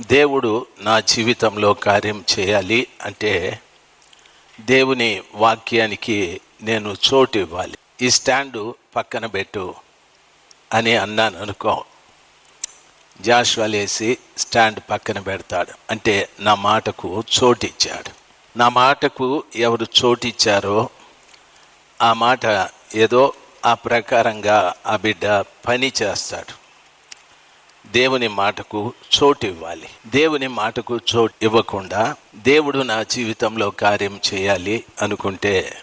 దేవుడు నా జీవితంలో కార్యం చేయాలి అంటే దేవుని వాక్యానికి నేను చోటు ఇవ్వాలి. ఈ స్టాండు పక్కన పెట్టు అని అన్నాను అనుకో. జాషువా లేసి స్టాండ్ పక్కన పెడతాడు. అంటే నా మాటకు చోటు ఇచ్చాడు. నా మాటకు ఎవరు చోటు ఇచ్చారో ఆ మాట ఏదో ఆ ప్రకారంగా ఆ బిడ్డ పని చేస్తాడు. దేవుని మాటకు చోటు ఇవ్వాలి దేవుని మాటకు చోటు ఇవ్వకుండా దేవుడు నా జీవితంలో కార్యం చేయాలి అనుకుంటే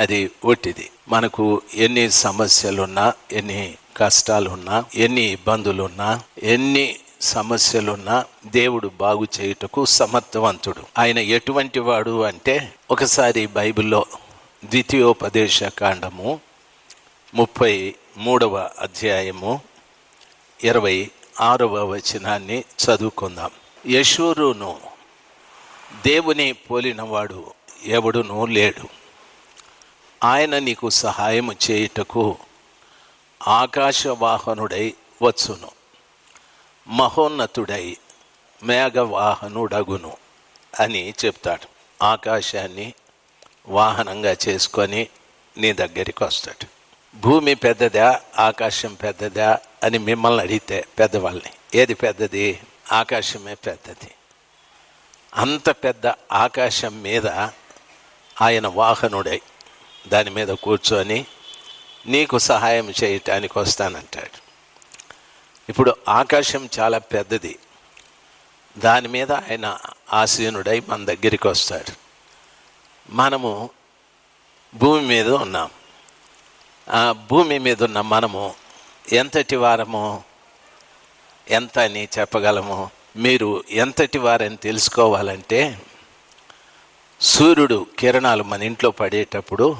అది ఒట్టిది. మనకు ఎన్ని సమస్యలున్నా ఎన్ని కష్టాలున్నా ఎన్ని ఇబ్బందులున్నా ఎన్ని సమస్యలున్నా దేవుడు బాగు చేయుటకు సమర్థవంతుడు. ఆయన ఎటువంటి వాడు అంటే ఒకసారి బైబిల్లో ద్వితీయోపదేశ కాండము ముప్పై మూడవ అధ్యాయము ఇరవై ఆరవ వచనాన్ని చదువుకుందాం. యశూరును దేవుని పోలినవాడు ఎవడునూ లేడు. ఆయన నీకు సహాయము చేయుటకు ఆకాశవాహనుడై వచ్చును. మహోన్నతుడై మేఘవాహనుడగును అని చెప్తాడు. ఆకాశాన్ని వాహనంగా చేసుకొని నీ దగ్గరికి వస్తాడు. భూమి పెద్దదా ఆకాశం పెద్దదా అని మిమ్మల్ని అడిగితే పెద్దవాళ్ళని ఏది పెద్దది? ఆకాశమే పెద్దది. అంత పెద్ద ఆకాశం మీద ఆయన వాహనుడై దాని మీద కూర్చొని నీకు సహాయం చేయటానికి వస్తానంటాడు. ఇప్పుడు ఆకాశం చాలా పెద్దది. దాని మీద ఆయన ఆసీనుడై మన దగ్గరికి వస్తాడు. మనము భూమి మీద ఉన్నాం. ఆ భూమి మీద ఉన్న మనము ఎంతటి వారము ఎంత అని చెప్పగలము? మీరు ఎంతటి వారని తెలుసుకోవాలంటే సూర్యుడు కిరణాలు మన ఇంట్లో పడేటప్పుడు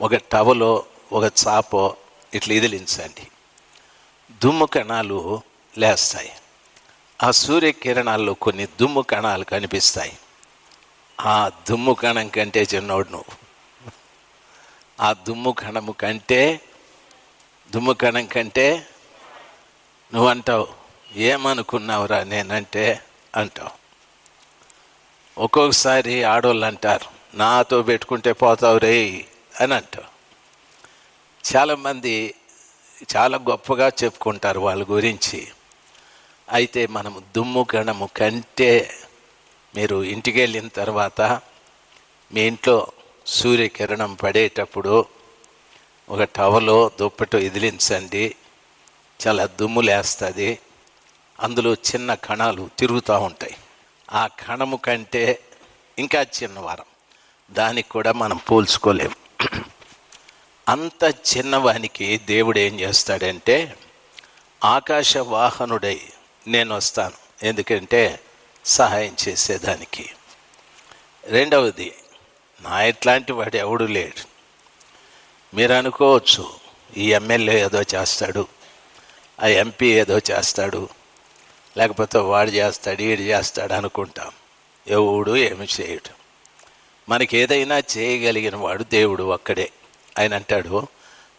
ఒక టవలో ఒక చాపో ఇట్లా ఇదిలించండి. దుమ్ము కణాలు లేస్తాయి. ఆ సూర్యకిరణాల్లో కొన్ని దుమ్ము కణాలు కనిపిస్తాయి. ఆ దుమ్ము కణం కంటే చిన్నోడు నువ్వు. ఆ దుమ్ము కణము కంటే దుమ్ము కణం కంటే నువ్వు అంటావు ఏమనుకున్నావురా నేనంటే అంటావు. ఒక్కొక్కసారి ఆడోళ్ళు అంటారు నాతో పెట్టుకుంటే పోతావు రే అని అంటావు. చాలామంది చాలా గొప్పగా చెప్పుకుంటారు వాళ్ళ గురించి. అయితే మనము దుమ్ము గణము కంటే మీరు ఇంటికి వెళ్ళిన తర్వాత మీ ఇంట్లో సూర్యకిరణం పడేటప్పుడు ఒక టవలో దుప్పటో ఎదిలించండి. చాలా దుమ్ము లేస్తుంది అందులో చిన్న కణాలు తిరుగుతూ ఉంటాయి. ఆ కణము కంటే ఇంకా చిన్న వారం. దానికి కూడా మనం పోల్చుకోలేము. అంత చిన్నవానికి దేవుడు ఏం చేస్తాడంటే ఆకాశ వాహనుడై నేను వస్తాను. ఎందుకంటే సహాయం చేసేదానికి. రెండవది నా ఎట్లాంటి వాడు ఎవడు లేడు. మీరు అనుకోవచ్చు ఈ ఎమ్మెల్యే ఏదో చేస్తాడు ఆ ఎంపీ ఏదో చేస్తాడు లేకపోతే వాడు చేస్తాడు వీడు చేస్తాడు అనుకుంటాం. ఎవడు ఏమి చేయడు. మనకి ఏదైనా చేయగలిగిన వాడు దేవుడు ఒక్కడే. ఆయన అంటాడు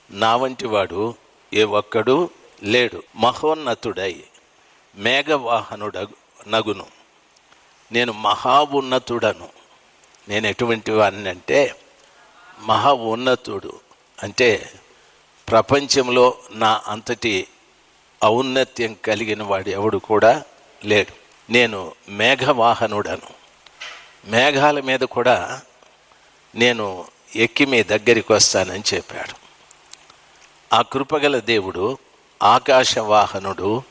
నా వంటి వాడు ఏ ఒక్కడు లేడు మహోన్నతుడై మేఘవాహనుడ నగును. నేను మహా ఉన్నతుడను నేను ఎటువంటి వాడిని అంటే మహా ఉన్నతుడు. అంటే ప్రపంచంలో నా అంతటి ఔన్నత్యం కలిగిన వాడు ఎవడు కూడా లేడు. నేను మేఘవాహనుడను. మేఘాల మీద కూడా నేను ఎక్కి మీ దగ్గరికి వస్తానని చెప్పాడు. ఆ కృపగల దేవుడు ఆకాశవాహనుడు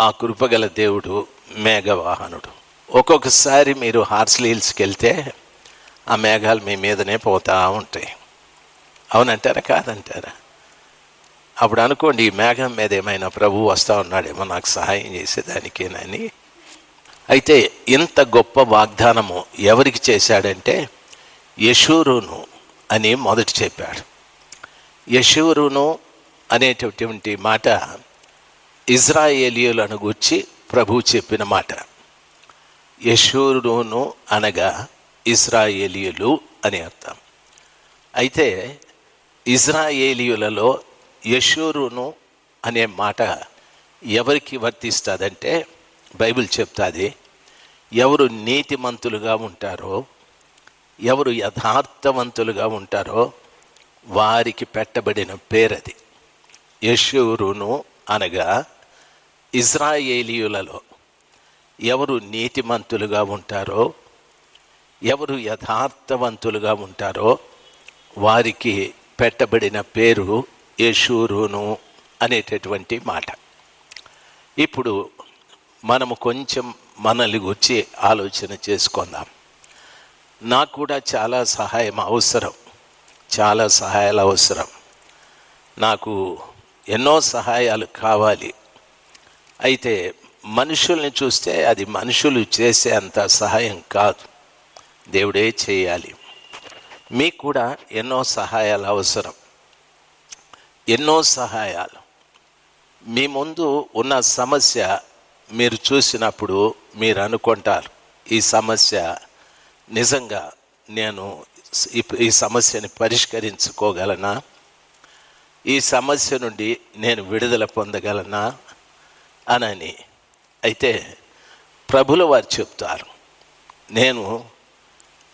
ఆ కృపగల దేవుడు మేఘవాహనుడు. ఒక్కొక్కసారి మీరు హార్స్లీల్స్కి వెళ్తే ఆ మేఘాలు మీ మీదనే పోతూ ఉంటాయి. అవునంటారా? కాదంటారా? అప్పుడు అనుకోండి ఈ మేఘం మీద ఏమైనా ప్రభు వస్తూ ఉన్నాడేమో నాకు సహాయం చేసేదానికేనని. అయితే ఇంత గొప్ప వాగ్దానము ఎవరికి చేశాడంటే యశూరును అని మొదట చెప్పాడు. యశూరును అనేటటువంటి మాట ఇజ్రాయేలీయులను గూర్చి ప్రభు చెప్పిన మాట. యశూరును అనగా ఇజ్రాయేలీయులు అని అర్థం. అయితే ఇజ్రాయేలీయులలో యశూరును అనే మాట ఎవరికి వర్తిస్తుందంటే బైబిల్ చెప్తాది ఎవరు నీతిమంతులుగా ఉంటారో ఎవరు యథార్థవంతులుగా ఉంటారో వారికి పెట్టబడిన పేరది. యశూరును అనగా ఇజ్రాయేలీయులలో ఎవరు నీతిమంతులుగా ఉంటారో ఎవరు యథార్థవంతులుగా ఉంటారో వారికి పెట్టబడిన పేరు యశూరును అనేటటువంటి మాట. ఇప్పుడు మనము కొంచెం మనల్ని గురించి ఆలోచన చేసుకుందాం. నాకు కూడా చాలా సహాయం అవసరం. చాలా సహాయాలు అవసరం. నాకు ఎన్నో సహాయాలు కావాలి. అయితే మనుషుల్ని చూస్తే అది మనుషులు చేసే అంత సహాయం కాదు. దేవుడే చేయాలి. మీకు కూడా ఎన్నో సహాయాలు అవసరం. ఎన్నో సహాయాలు. మీ ముందు ఉన్న సమస్య మీరు చూసినప్పుడు మీరు అనుకుంటారు ఈ సమస్య నిజంగా నేను ఈ- సమస్యని పరిష్కరించుకోగలనా? ఈ సమస్య నుండి నేను విడుదల పొందగలనా? అనని. అయితే ప్రభుల వారు చెప్తారు నేను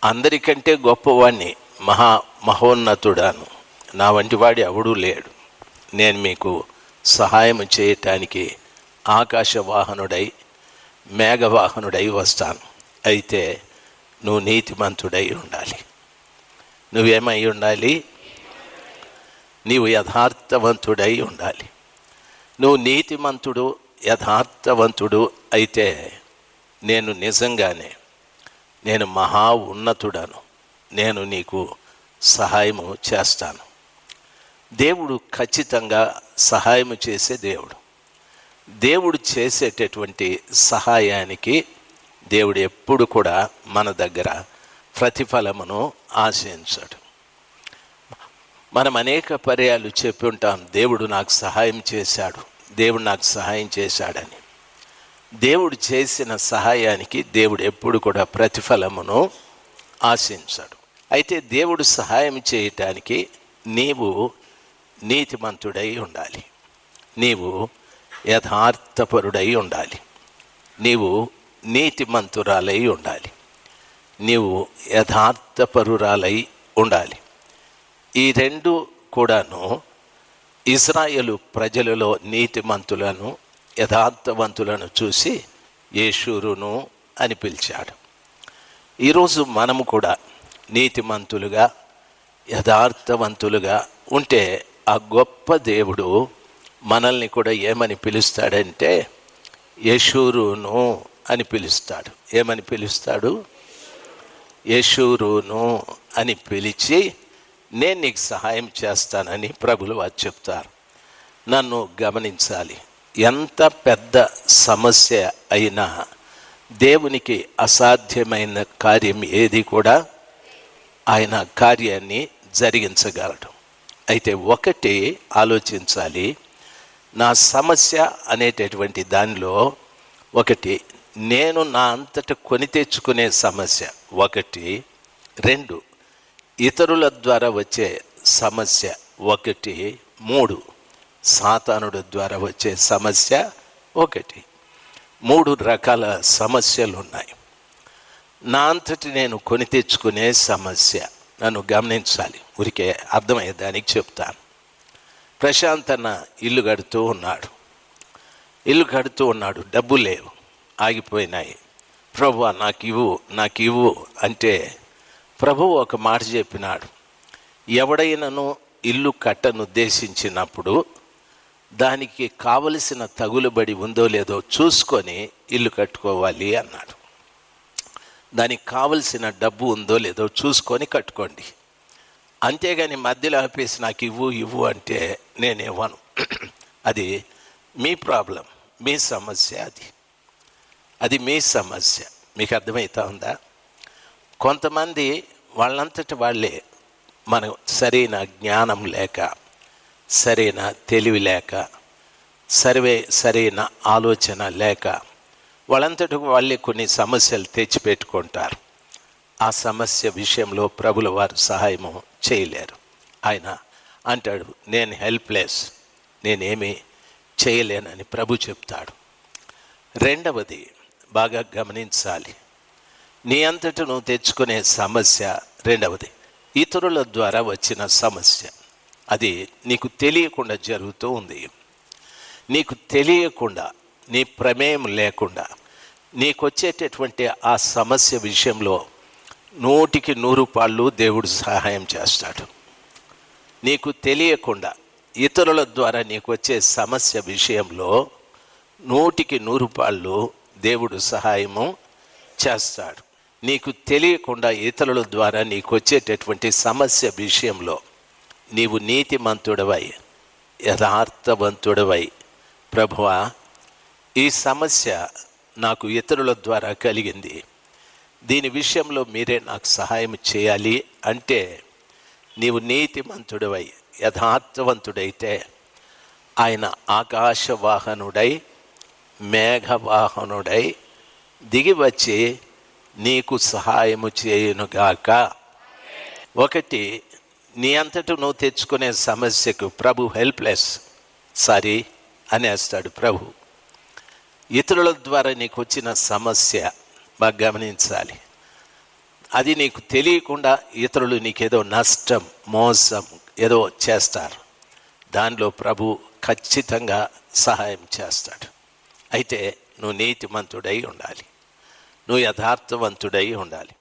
అందరికంటే గొప్పవాణ్ణి. మహా మహోన్నతుడాను. నా వంటి వాడి ఎవడూ లేడు. నేను మీకు సహాయం చేయటానికి ఆకాశ వాహనుడై మేఘవాహనుడై వస్తాను. అయితే నువ్వు నీతిమంతుడై ఉండాలి. నువ్వేమై ఉండాలి? నీవు యథార్థవంతుడై ఉండాలి. నువ్వు నీతిమంతుడు యథార్థవంతుడు అయితే నేను నిజంగానే నేను మహా ఉన్నతుడను. నేను నీకు సహాయము చేస్తాను. దేవుడు ఖచ్చితంగా సహాయము చేసే దేవుడు. దేవుడు చేసేటటువంటి సహాయానికి దేవుడు ఎప్పుడు కూడా మన దగ్గర ప్రతిఫలమును ఆశయించాడు మనం అనేక పర్యాలు చెప్పి ఉంటాం దేవుడు నాకు సహాయం చేశాడు దేవుడు నాకు సహాయం చేశాడని. దేవుడు చేసిన సహాయానికి దేవుడు ఎప్పుడు కూడా ప్రతిఫలమును ఆశించాడు. అయితే దేవుడు సహాయం చేయటానికి నీవు నీతిమంతుడై ఉండాలి. నీవు యథార్థపరుడై ఉండాలి. నీవు నీతిమంతురాలై ఉండాలి. నీవు యథార్థపరురాలై ఉండాలి. ఈ రెండు కూడాను ఇజ్రాయేలు ప్రజలలో నీతిమంతులను యథార్థవంతులను చూసి యేషూరును అని పిలిచాడు. ఈరోజు మనము కూడా నీతిమంతులుగా యథార్థవంతులుగా ఉంటే ఆ గొప్ప దేవుడు మనల్ని కూడా ఏమని పిలుస్తాడంటే యశూరును అని పిలుస్తాడు. ఏమని పిలుస్తాడు? యశూరును అని పిలిచి నేను నీకు సహాయం చేస్తానని ప్రభులు వారు చెప్తారు. నన్ను గమనించాలి. ఎంత పెద్ద సమస్య అయినా దేవునికి అసాధ్యమైన కార్యం ఏది కూడా ఆయన కార్యాన్ని జరిగించగలడు అయితే ఒకటి ఆలోచించాలి. నా సమస్య అనేటటువంటి దానిలో ఒకటి నేను నా అంతట కొని తెచ్చుకునే సమస్య. ఒకటి. రెండు. ఇతరుల ద్వారా వచ్చే సమస్య. ఒకటి. మూడు. సాతానుడు ద్వారా వచ్చే సమస్య. ఒకటి. మూడు రకాల సమస్యలు ఉన్నాయి నా అంతటి నేను కొని తెచ్చుకునే సమస్య. నన్ను గమనించాలి. ఊరికే అర్థమయ్యేదానికి చెప్తాను. ప్రశాంత్ అన్న ఇల్లు కడుతూ ఉన్నాడు. ఇల్లు కడుతూ ఉన్నాడు. డబ్బు లేవు. ఆగిపోయినాయి. ప్రభు నాకు ఇవ్వు నాకు ఇవ్వు అంటే ప్రభు ఒక మాట చెప్పినాడు. ఎవడైనాను ఇల్లు కట్టనుద్దేశించినప్పుడు దానికి కావలసిన తగులుబడి ఉందో లేదో చూసుకొని ఇల్లు కట్టుకోవాలి అన్నాడు. దానికి కావలసిన డబ్బు ఉందో లేదో చూసుకొని కట్టుకోండి. అంతేగాని మధ్యలో ఆపేసి నాకు ఇవ్వు ఇవ్వు అంటే నేను ఇవ్వను. అది మీ ప్రాబ్లం మీ సమస్య అది. అది మీ సమస్య. మీకు అర్థమవుతా ఉందా? కొంతమంది వాళ్ళంతటి వాళ్ళే మనం సరైన జ్ఞానం లేక సరైన తెలివి లేక సర్వే సరైన ఆలోచన లేక వాళ్ళంతటి వాళ్ళే కొన్ని సమస్యలు తెచ్చిపెట్టుకుంటారు. ఆ సమస్య విషయంలో ప్రభుల వారు సహాయము చేయలేరు. ఆయన అంటాడు నేను హెల్ప్లెస్ నేనేమి చేయలేనని ప్రభు చెప్తాడు. రెండవది బాగా గమనించాలి. నీ అంతటి నువ్వు తెచ్చుకునే సమస్య రెండవది ఇతరుల ద్వారా వచ్చిన సమస్య. అది నీకు తెలియకుండా జరుగుతూ ఉంది. నీకు తెలియకుండా నీ ప్రమేయం లేకుండా నీకు వచ్చేటటువంటి ఆ సమస్య విషయంలో నూటికి నూరు పాళ్ళు దేవుడు సహాయం చేస్తాడు. నీకు తెలియకుండా ఇతరుల ద్వారా నీకు వచ్చే సమస్య విషయంలో నూటికి నూరు పాళ్ళు దేవుడు సహాయము చేస్తాడు. నీకు తెలియకుండా ఇతరుల ద్వారా నీకు వచ్చేటటువంటి సమస్య విషయంలో నీవు నీతిమంతుడవై యథార్థవంతుడవై ప్రభువా ఈ సమస్య నాకు ఇతరుల ద్వారా కలిగింది. దీని విషయంలో మీరే నాకు సహాయం చేయాలి అంటే నీవు నీతిమంతుడవై యథార్థవంతుడైతే ఆయన ఆకాశవాహనుడై మేఘవాహనుడై దిగి వచ్చి నీకు సహాయము చేయునుగాక ఒకటి నీ అంతట నువ్వు తెచ్చుకునే సమస్యకు ప్రభు హెల్ప్లెస్. సారీ అనేస్తాడు ప్రభు. ఇతరుల ద్వారా నీకు వచ్చిన సమస్య బాగా గమనించాలి. అది నీకు తెలియకుండా ఇతరులు నీకేదో నష్టం మోసం ఏదో చేస్తారు. దానిలో ప్రభు ఖచ్చితంగా సహాయం చేస్తాడు. అయితే నువ్వు నీతిమంతుడై ఉండాలి. నువ్వు యథార్థవంతుడై ఉండాలి.